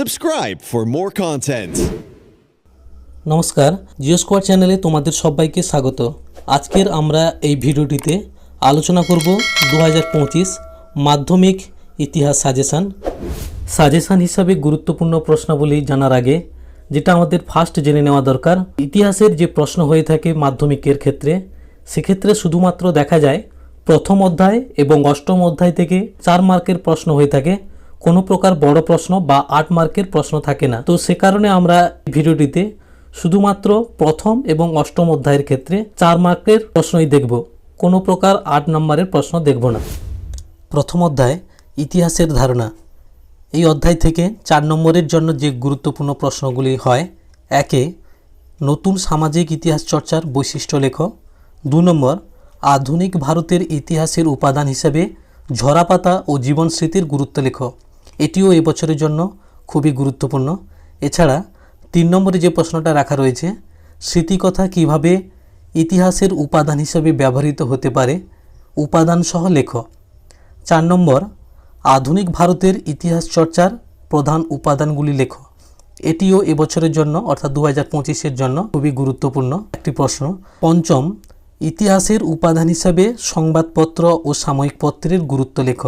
Subscribe for more content. নমস্কার Jio square চ্যানেলে তোমাদের সবাইকে স্বাগত। আজকের আমরা এই ভিডিওটিতে আলোচনা করব দু হাজার পঁচিশ মাধ্যমিক ইতিহাস সাজেশান সাজেশান হিসাবে গুরুত্বপূর্ণ প্রশ্নাবলী জানার আগে, যেটা আমাদের ফার্স্ট জেনে নেওয়া দরকার, ইতিহাসের যে প্রশ্ন হয়ে থাকে মাধ্যমিকের ক্ষেত্রে, সেক্ষেত্রে শুধুমাত্র দেখা যায় প্রথম অধ্যায় এবং অষ্টম অধ্যায় থেকে চার মার্কের প্রশ্ন হয়ে থাকে। কোনো প্রকার বড় প্রশ্ন বা আট মার্কের প্রশ্ন থাকে না। তো সে কারণে আমরা ভিডিওটিতে শুধুমাত্র প্রথম এবং অষ্টম অধ্যায়ের ক্ষেত্রে চার মার্কের প্রশ্নই দেখব। কোনো প্রকার আট নম্বরের প্রশ্ন দেখব না। প্রথম অধ্যায়, ইতিহাসের ধারণা। এই অধ্যায় থেকে চার নম্বরের জন্য যে গুরুত্বপূর্ণ প্রশ্নগুলি হয়, একে নতুন সামাজিক ইতিহাস চর্চার বৈশিষ্ট্য লেখ। দু নম্বর, আধুনিক ভারতের ইতিহাসের উপাদান হিসেবে ঝরাপাতা ও জীবন স্মৃতির গুরুত্ব লেখ। এটিও এবছরের জন্য খুবই গুরুত্বপূর্ণ। এছাড়া তিন নম্বরে যে প্রশ্নটা রাখা রয়েছে, স্মৃতিকথা কীভাবে ইতিহাসের উপাদান হিসেবে ব্যবহৃত হতে পারে, উপাদান সহ লেখ। চার নম্বর, আধুনিক ভারতের ইতিহাস চর্চার প্রধান উপাদানগুলি লেখ। এটিও এবছরের জন্য, অর্থাৎ দু হাজার জন্য, খুবই গুরুত্বপূর্ণ একটি প্রশ্ন। পঞ্চম ইতিহাসের উপাদান হিসাবে সংবাদপত্র ও সাময়িক পত্রের গুরুত্ব লেখ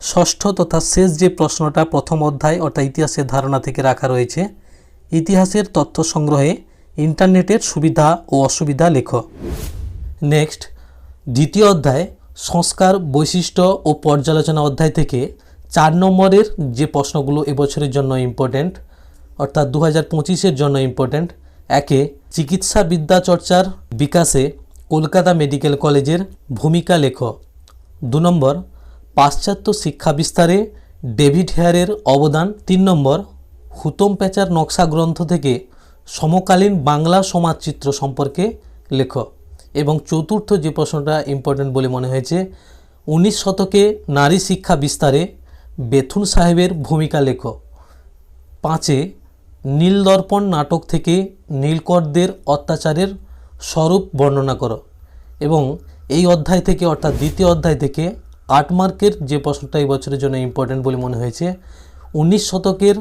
ষষ্ঠ তথা শেষ যে প্রশ্নটা প্রথম অধ্যায় অর্থাৎ ইতিহাসের ধারণা থেকে রাখা রয়েছে, ইতিহাসের তথ্য সংগ্রহে ইন্টারনেটের সুবিধা ও অসুবিধা লেখো নেক্সট, দ্বিতীয় অধ্যায়, সংস্কার, বৈশিষ্ট্য ও পর্যালোচনা অধ্যায় থেকে চার নম্বরের যে প্রশ্নগুলো এবছরের জন্য ইম্পর্ট্যান্ট অর্থাৎ দু হাজার জন্য ইম্পর্ট্যান্ট একে চিকিৎসা বিদ্যা চর্চার বিকাশে কলকাতা মেডিকেল কলেজের ভূমিকা লেখ। দু নম্বর, পাশ্চাত্য শিক্ষা বিস্তারে ডেভিড হেয়ারের অবদান। তিন নম্বর, হুতম প্যাচার নকশা গ্রন্থ থেকে সমকালীন বাংলা সমাজচিত্র সম্পর্কে লেখ। এবং চতুর্থ যে প্রশ্নটা ইম্পর্টেন্ট বলে মনে হয়েছে, উনিশ শতকে নারী শিক্ষা বিস্তারে বেথুন সাহেবের ভূমিকা লেখ। পাঁচে, নীলদর্পণ নাটক থেকে নীলকরদের অত্যাচারের স্বরূপ বর্ণনা করো। এবং এই অধ্যায় থেকে, অর্থাৎ দ্বিতীয় অধ্যায় থেকে আট মার্কের যে প্রশ্নটা এই বছরের জন্য ইম্পর্টেন্ট বলে মনে হয়েছে, উনিশ শতকের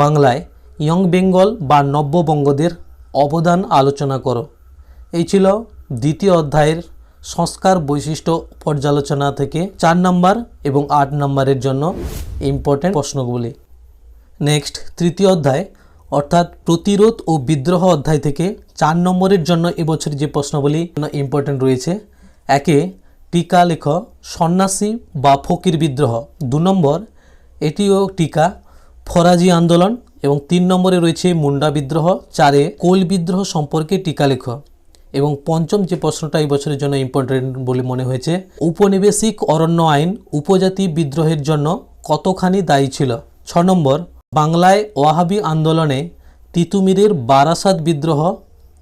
বাংলায় ইয়ং বেঙ্গল বা নব্যবঙ্গদের অবদান আলোচনা করো। এই ছিল দ্বিতীয় অধ্যায়ের সংস্কার বৈশিষ্ট্য পর্যালোচনা থেকে চার নাম্বার এবং আট নাম্বারের জন্য ইম্পর্ট্যান্ট প্রশ্নগুলি। নেক্সট তৃতীয় অধ্যায় অর্থাৎ প্রতিরোধ ও বিদ্রোহ অধ্যায় থেকে চার নম্বরের জন্য এবছর যে প্রশ্নগুলি ইম্পর্টেন্ট রয়েছে, একে টিকা লেখ, সন্ন্যাসী বা ফকির বিদ্রোহ। দু নম্বর, এটিও টিকা, ফরাজি আন্দোলন এবং তিন নম্বরে রয়েছে মুন্ডা বিদ্রোহ, চারে কোল বিদ্রোহ সম্পর্কে টিকা লেখ। এবং পঞ্চম যে প্রশ্নটা এই বছরের জন্য ইম্পর্টেন্ট বলে মনে হয়েছে উপনিবেশিক অরণ্য আইন উপজাতি বিদ্রোহের জন্য কতখানি দায়ী ছিল? ছ নম্বর বাংলায় ওয়াহাবি আন্দোলনে তিতুমিরের বারাসাত বিদ্রোহ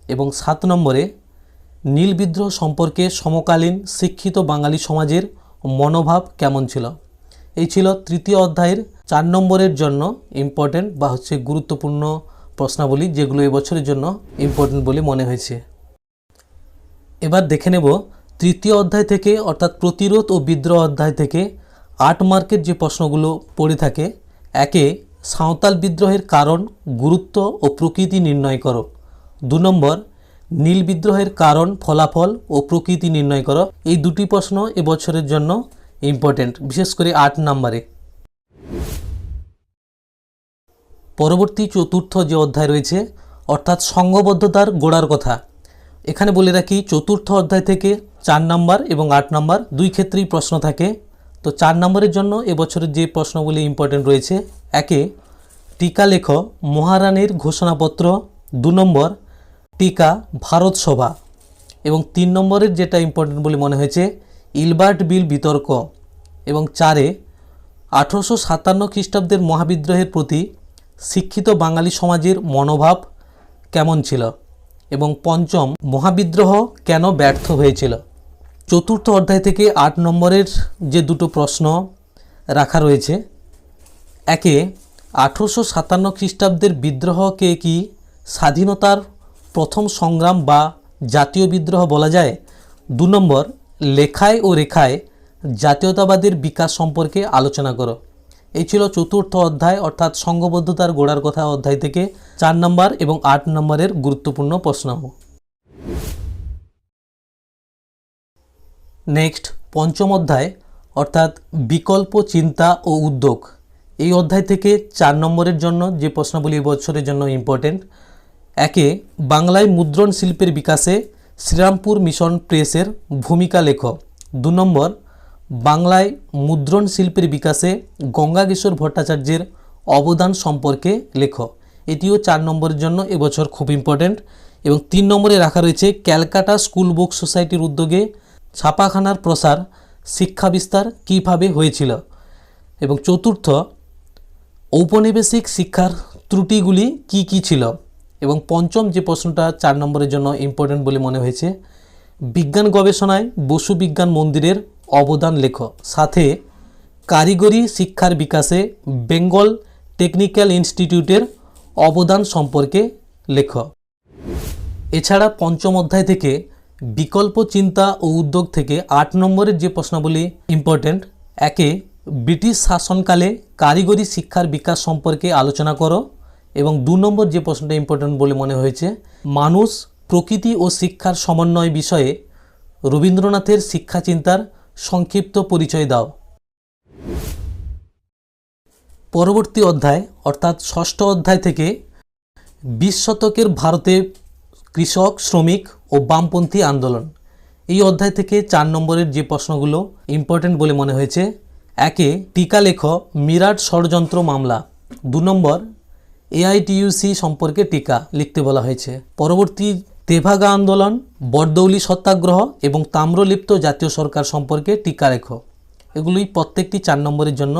এবং সাত নম্বরে নীল বিদ্রোহ সম্পর্কে সমকালীন শিক্ষিত বাঙালি সমাজের মনোভাব কেমন ছিল? এই ছিল তৃতীয় অধ্যায়ের চার নম্বরের জন্য ইম্পর্টেন্ট বা হচ্ছে গুরুত্বপূর্ণ প্রশ্নাবলী যেগুলো এবছরের জন্য ইম্পর্টেন্ট বলে মনে হয়েছে। এবার দেখে নেব তৃতীয় অধ্যায় থেকে অর্থাৎ প্রতিরোধ ও বিদ্রোহ অধ্যায় থেকে আট মার্কের যে প্রশ্নগুলো পড়ে থাকে, একে সাঁওতাল বিদ্রোহের কারণ, গুরুত্ব ও প্রকৃতি নির্ণয় করো। দু নম্বর, নীল বিদ্রোহের কারণ, ফলাফল ও প্রকৃতি নির্ণয় করো। এই দুটি প্রশ্ন এবছরের জন্য ইম্পর্টেন্ট বিশেষ করে আট নম্বরে। পরবর্তী চতুর্থ যে অধ্যায় রয়েছে, অর্থাৎ সংঘবদ্ধতার গোড়ার কথা। এখানে বলে রাখি, চতুর্থ অধ্যায় থেকে চার নম্বর এবং আট নম্বর দুই ক্ষেত্রেই প্রশ্ন থাকে। তো চার নম্বরের জন্য এবছরের যে প্রশ্নগুলি ইম্পর্টেন্ট রয়েছে, একে টিকা লেখ মহারানীর ঘোষণাপত্র, দু নম্বর, টিকা ভারত সভা। এবং তিন নম্বরের যেটা ইম্পর্টেন্ট বলে মনে হয়েছে, ইলবার্ট বিল বিতর্ক। এবং চারে, আঠেরোশো সাতান্ন খ্রিস্টাব্দের মহাবিদ্রোহের প্রতি শিক্ষিত বাঙালি সমাজের মনোভাব কেমন ছিল? এবং পঞ্চম, মহাবিদ্রোহ কেন ব্যর্থ হয়েছিল? চতুর্থ অধ্যায় থেকে আট নম্বরের যে দুটো প্রশ্ন রাখা রয়েছে, একে আঠেরোশো সাতান্ন খ্রিস্টাব্দের বিদ্রোহকে কি স্বাধীনতার প্রথম সংগ্রাম বা জাতীয় বিদ্রোহ বলা যায়? দু নম্বর, লেখায় ও রেখায় জাতীয়তাবাদের বিকাশ সম্পর্কে আলোচনা করো। এই ছিল চতুর্থ অধ্যায়, অর্থাৎ সংঘবদ্ধতার গোড়ার কথা অধ্যায় থেকে চার নম্বর এবং আট নম্বরের গুরুত্বপূর্ণ প্রশ্ন। নেক্সট, পঞ্চম অধ্যায়, অর্থাৎ বিকল্প চিন্তা ও উদ্যোগ। এই অধ্যায় থেকে চার নম্বরের জন্য যে প্রশ্নগুলি বছরের জন্য ইম্পর্টেন্ট একে বাংলায় মুদ্রণ শিল্পের বিকাশে শ্রীরামপুর মিশন প্রেসের ভূমিকা লেখ। দু নম্বর, বাংলায় মুদ্রণ শিল্পের বিকাশে গঙ্গাকিশোর ভট্টাচার্যের অবদান সম্পর্কে লেখ। এটিও চার নম্বরের জন্য এবছর খুব ইম্পর্ট্যান্ট এবং তিন নম্বরে রাখা রয়েছে ক্যালকাটা স্কুল বুক সোসাইটির উদ্যোগে ছাপাখানার প্রসার শিক্ষা বিস্তার কীভাবে হয়েছিল। এবং চতুর্থ ঔপনিবেশিক শিক্ষার ত্রুটিগুলি কি কি ছিল? এবং পঞ্চম যে প্রশ্নটা চার নম্বরের জন্য ইম্পর্টেন্ট বলে মনে হয়েছে, বিজ্ঞান গবেষণায় বসু বিজ্ঞান মন্দিরের অবদান লেখ। সাথে কারিগরি শিক্ষার বিকাশে বেঙ্গল টেকনিক্যাল ইনস্টিটিউটের অবদান সম্পর্কে লেখ। এছাড়া পঞ্চম অধ্যায় থেকে বিকল্প চিন্তা ও উদ্যোগ থেকে আট নম্বরের যে প্রশ্নাবলী ইম্পর্ট্যান্ট একে ব্রিটিশ শাসনকালে কারিগরি শিক্ষার বিকাশ সম্পর্কে আলোচনা করো এবং দু নম্বর যে প্রশ্নটা ইম্পর্ট্যান্ট বলে মনে হয়েছে, মানুষ প্রকৃতি ও শিক্ষার সমন্বয় বিষয়ে রবীন্দ্রনাথের শিক্ষা চিন্তার সংক্ষিপ্ত পরিচয় দাও। পরবর্তী অধ্যায়, অর্থাৎ ষষ্ঠ অধ্যায় থেকে বিশ শতকের ভারতে কৃষক, শ্রমিক ও বামপন্থী আন্দোলন। এই অধ্যায় থেকে চার নম্বরের যে প্রশ্নগুলো ইম্পর্টেন্ট বলে মনে হয়েছে একে টিকা লেখ মিরাট ষড়যন্ত্র মামলা। দু নম্বর, এআইটিইউসি সম্পর্কে টিকা লিখতে বলা হয়েছে। পরবর্তী, তেভাগা আন্দোলন বরদৌলি সত্যাগ্রহ এবং তাম্রলিপ্ত জাতীয় সরকার সম্পর্কে টিকা লেখ এগুলোই প্রত্যেকটি চার নম্বরের জন্য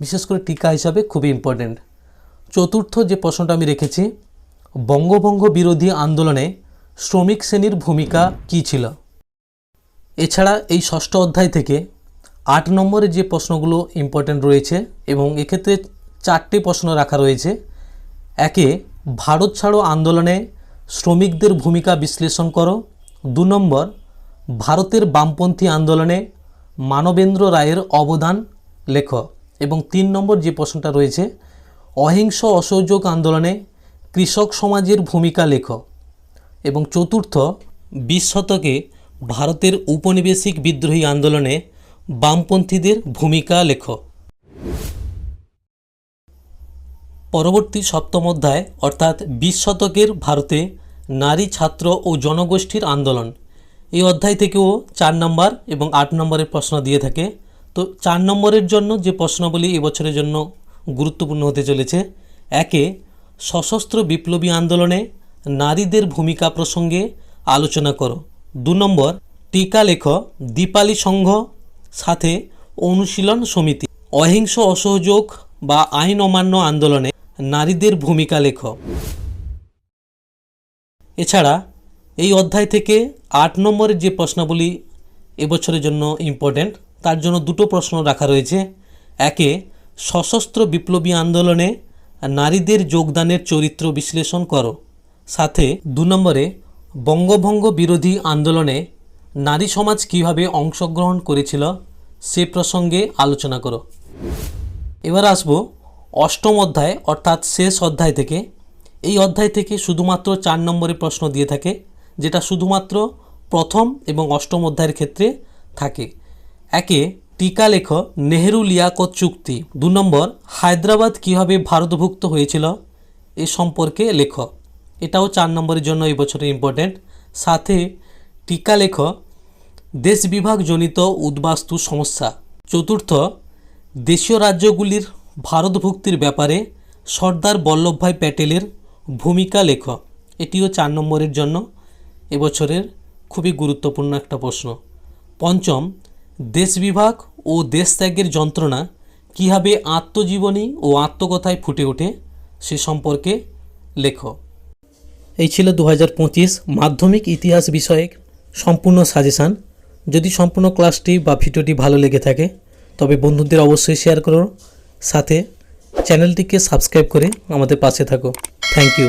বিশেষ করে টিকা হিসাবে খুবই ইম্পর্টেন্ট চতুর্থ যে প্রশ্নটা আমি রেখেছি, বঙ্গভঙ্গ বিরোধী আন্দোলনে শ্রমিক শ্রেণির ভূমিকা কী ছিল? এছাড়া এই ষষ্ঠ অধ্যায় থেকে আট নম্বরে যে প্রশ্নগুলো ইম্পর্টেন্ট রয়েছে এবং এক্ষেত্রে চারটি প্রশ্ন রাখা রয়েছে। একে, ভারত ছাড়ো আন্দোলনে শ্রমিকদের ভূমিকা বিশ্লেষণ করো। দু নম্বর, ভারতের বামপন্থী আন্দোলনে মানবেন্দ্র রায়ের অবদান লেখ। এবং তিন নম্বর যে প্রশ্নটা রয়েছে, অহিংস অসহযোগ আন্দোলনে কৃষক সমাজের ভূমিকা লেখ। এবং চতুর্থ, বিশ শতকে ভারতের উপনিবেশিক বিদ্রোহী আন্দোলনে বামপন্থীদের ভূমিকা লেখ। পরবর্তী সপ্তম অধ্যায়, অর্থাৎ বিশ শতকের ভারতে নারী ছাত্র ও জনগোষ্ঠীর আন্দোলন। এই অধ্যায় থেকেও চার নম্বর এবং আট নম্বরের প্রশ্ন দিয়ে থাকে। তো চার নম্বরের জন্য যে প্রশ্নগুলি এবছরের জন্য গুরুত্বপূর্ণ হতে চলেছে, একে সশস্ত্র বিপ্লবী আন্দোলনে নারীদের ভূমিকা প্রসঙ্গে আলোচনা করো। দু নম্বর, টিকা লেখ, দীপালি সংঘ সাথে অনুশীলন সমিতি। অহিংস অসহযোগ বা আইন অমান্য আন্দোলনে নারীদের ভূমিকা লেখ এছাড়া এই অধ্যায় থেকে আট নম্বরের যে প্রশ্নাবলী এবছরের জন্য ইম্পর্ট্যান্ট তার জন্য দুটো প্রশ্ন রাখা রয়েছে। একে, সশস্ত্র বিপ্লবী আন্দোলনে নারীদের যোগদানের চরিত্র বিশ্লেষণ করো। সাথে, দু নম্বরে, বঙ্গভঙ্গ বিরোধী আন্দোলনে নারী সমাজ কীভাবে অংশগ্রহণ করেছিল সে প্রসঙ্গে আলোচনা করো। এবার আসব অষ্টম অধ্যায়, অর্থাৎ শেষ অধ্যায় থেকে। এই অধ্যায় থেকে শুধুমাত্র চার নম্বরের প্রশ্ন দিয়ে থাকে, যেটা শুধুমাত্র প্রথম এবং অষ্টম অধ্যায়ের ক্ষেত্রে থাকে। একে টিকা লেখ নেহেরু লিয়াকত চুক্তি দু নম্বর, হায়দ্রাবাদ কীভাবে ভারতভুক্ত হয়েছিল? এ সম্পর্কে লেখ। এটাও চার নম্বরের জন্য এই বছরের ইম্পর্ট্যান্ট সাথে টিকা লেখ দেশ বিভাগজনিত উদ্বাস্তু সমস্যা। চতুর্থ, দেশীয় রাজ্যগুলির ভারতভুক্তির ব্যাপারে সর্দার বল্লভভাই প্যাটেলের ভূমিকা লেখ। এটিও চার নম্বরের জন্য। এবছরের খুবই গুরুত্বপূর্ণ একটা প্রশ্ন। পঞ্চম দেশ বিভাগ ও দেশ ত্যাগের যন্ত্রণা কীভাবে আত্মজীবনী ও আত্মকথায় ফুটে ওঠে সে সম্পর্কে লেখ। এই ছিল দু হাজার পঁচিশ মাধ্যমিক ইতিহাস বিষয়ক সম্পূর্ণ সাজেশান। যদি সম্পূর্ণ ক্লাসটি বা ভিডিওটি ভালো লেগে থাকে, তবে বন্ধুদের অবশ্যই শেয়ার করো। সাথে চ্যানেলটিকে সাবস্ক্রাইব করে আমাদের পাশে থাকো। Thank you.